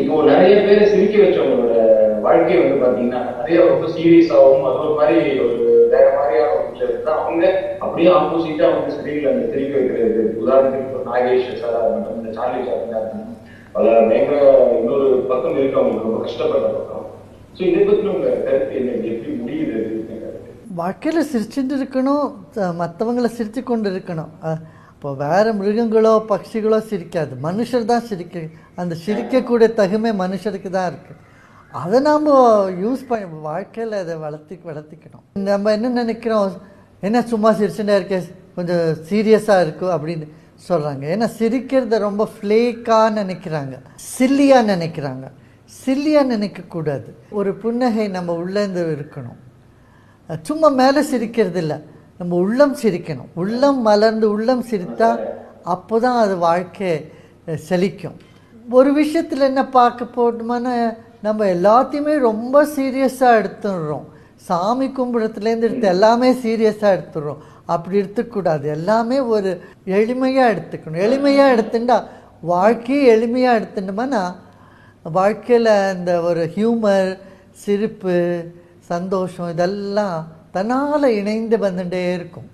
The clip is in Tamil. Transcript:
இப்போ நிறைய பேர் சிரிக்க வச்சவங்களோட வாழ்க்கை வந்து பாத்தீங்கன்னா நிறைய ரொம்ப சீரியஸாகவும் அது ஒரு மாதிரி ஒரு வேற மாதிரியான ஒரு picture அவங்க அப்படியே ஆப்போசிட்டா வந்து ஸ்கிரீன்ல அந்த சிரிக்க வைக்கிறது. உதாரணத்துக்கு நாகேஷ் சாரா இருக்கட்டும் இந்த சார்லி சார் பல பயங்கர இன்னொரு பக்கம் இருக்கு அவங்களுக்கு ரொம்ப கஷ்டப்பட்ட பக்கம். ஸோ இதை பத்தி உங்க கருத்து என்ன? எப்படி முடியுது? வாழ்க்கையில் சிரிச்சுட்டு இருக்கணும் மற்றவங்களை சிரித்து கொண்டு இருக்கணும். இப்போ வேறு மிருகங்களோ பட்சிகளோ சிரிக்காது. மனுஷர் தான் சிரிக்க அந்த சிரிக்கக்கூடிய தகுமை மனுஷருக்கு தான் இருக்குது அதை நாம் யூஸ் பண்ண வாழ்க்கையில் அதை வளர்த்தி வளர்த்திக்கணும். நம்ம என்ன நினைக்கிறோம்? என்ன சும்மா சிரிச்சுட்டே இருக்க கொஞ்சம் சீரியஸாக இருக்கும் அப்படின்னு சொல்கிறாங்க ஏன்னா சிரிக்கிறத ரொம்ப ஃப்ளேக்காக நினைக்கிறாங்க. சில்லியாக நினைக்கிறாங்க. சில்லியாக நினைக்கக்கூடாது. ஒரு புன்னகை நம்ம உள்ளேருந்து இருக்கணும். சும்மா மேலே சிரிக்கிறது இல்லை நம்ம உள்ளம் சிரிக்கணும். உள்ளம் மலர்ந்து உள்ளம் சிரித்தா அப்போ தான் அது வாழ்க்கை செழிக்கும். ஒரு விஷயத்தில் என்ன பார்க்க போட்டோம்னா நம்ம எல்லாத்தையுமே ரொம்ப சீரியஸாக எடுத்துடுறோம். சாமி கும்பிடத்துலேருந்து எடுத்து எல்லாமே சீரியஸாக எடுத்துடுறோம். அப்படி எடுத்துக்கூடாது. எல்லாமே ஒரு எளிமையாக எடுத்துக்கணும். எளிமையாக எடுத்துட்டா வாழ்க்கையை எளிமையாக எடுத்துட்டோம்னா வாழ்க்கையில் இந்த ஒரு ஹியூமர் சிரிப்பு சந்தோஷம் இதெல்லாம் தன்னால் இணைந்து வந்துட்டே இருக்கும்.